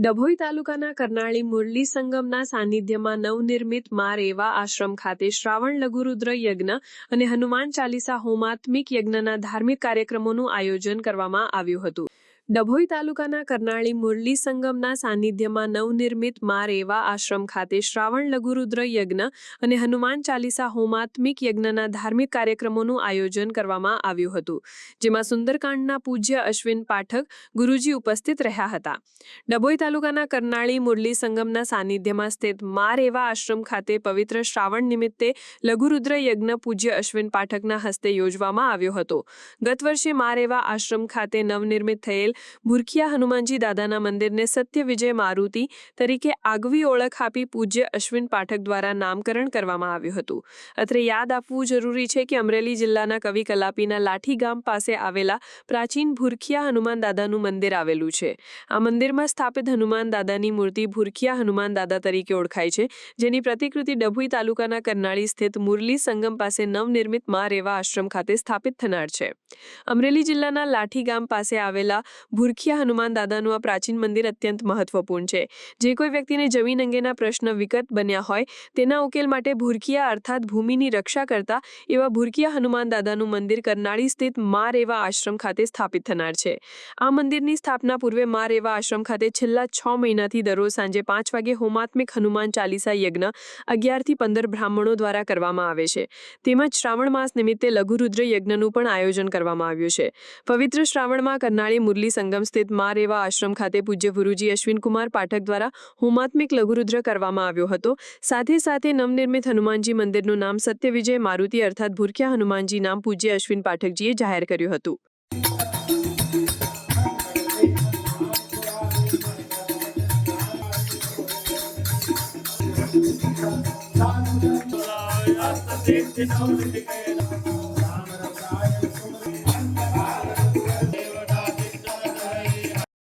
ડભોઈ તાલુકાના કરનાળી મુરલી સંગમના સાનિધ્યમાં નવનિર્મિત માર એવા આશ્રમ ખાતે શ્રાવણ લઘુરુદ્ર યજ્ઞ અને હનુમાન ચાલીસા હોમાત્મિક યજ્ઞના ધાર્મિક કાર્યક્રમોનું આયોજન કરવામાં આવ્યું હતું. ડભોઈ તાલુકાના કરનાળી મુરલી સંગમના સાનિધ્યમાં નવનિર્મિત માર એવા આશ્રમ ખાતે શ્રાવણ લઘુરુદ્ર યજ્ઞ અને હનુમાન ચાલીસા હોમાત્મિક યજ્ઞના ધાર્મિક કાર્યક્રમોનું આયોજન કરવામાં આવ્યું હતું, જેમાં સુંદરકાંડના પૂજ્ય અશ્વિન પાઠક ગુરુજી ઉપસ્થિત રહ્યા હતા. ડભોઈ તાલુકાના કરનાળી મુરલી સંગમના સાનિધ્યમાં સ્થિત માર એવા આશ્રમ ખાતે પવિત્ર શ્રાવણ નિમિત્તે લઘુરુદ્ર યજ્ઞ પૂજ્ય અશ્વિન પાઠકના હસ્તે યોજવામાં આવ્યો હતો. ગત વર્ષે માર એવા આશ્રમ ખાતે નવનિર્મિત થયેલ ભૂરખિયા હનુમાનજી દાદાના મંદિરને સત્ય વિજય મારુતિ તરીકે આગવી ઓળખ આપી પૂજ્ય અશ્વિન પાઠક દ્વારા નામકરણ કરવામાં આવ્યું હતું. અત્રે યાદ આપવું જરૂરી છે કે અમરેલી જિલ્લાના કવિ કલાપીના લાઠી ગામ પાસે આવેલા પ્રાચીન ભૂરખિયા હનુમાન દાદાનું મંદિર આવેલું છે. આ મંદિરમાં સ્થાપિત હનુમાન દાદાની મૂર્તિ ભૂરખિયા હનુમાન દાદા તરીકે ઓળખાય છે, જેની પ્રતિકૃતિ ડભોઈ તાલુકાના કરનાળી સ્થિત મુરલી સંગમ પાસે નવનિર્મિત મા રેવા આશ્રમ ખાતે સ્થાપિત થનાર છે. અમરેલી જિલ્લાના લાઠી ગામ પાસે આવેલા ભૂરખિયા હનુમાન દાદાનું આ પ્રાચીન મંદિર અત્યંત મહત્વપૂર્ણ છે. જે કોઈ વ્યક્તિને જમીન અંગેના પ્રશ્ન વિકટ બન્યા હોય, તેના ઉકેલ માટે ભૂરખિયા અર્થાત ભૂમિની રક્ષા કરતા એવા ભૂરખિયા હનુમાન દાદાનું મંદિર કરનાળી સ્થિત મા રેવા આશ્રમ ખાતે સ્થાપિત થનાર છે. આ મંદિરની સ્થાપના પૂર્વે મા રેવા આશ્રમ ખાતે છેલ્લા છ મહિનાથી દરરોજ સાંજે પાંચ વાગે હોમાત્મિક હનુમાન ચાલીસા યજ્ઞ અગિયારથી પંદર બ્રાહ્મણો દ્વારા કરવામાં આવે છે. તેમજ શ્રાવણ માસ નિમિત્તે લઘુરુદ્ર યજ્ઞનું પણ આયોજન કરવામાં આવ્યું છે. પવિત્ર શ્રાવણમાં કરનાળી મુરલી સંગમ સ્થિત મા રેવા આશ્રમ ખાતે પૂજ્ય ગુરુજી અશ્વિનકુમાર પાઠક દ્વારા હોમાત્મિક લઘુરુદ્ર કરવામાં આવ્યો હતો સાથે સાથે નવનિર્મિત હનુમાનજી મંદિરનું નામ સત્ય વિજય મારુતિ અર્થાત ભૂરખ્યા હનુમાનજી નામ પૂજ્ય અશ્વિન પાઠકજીએ જાહેર કર્યું હતું Hasta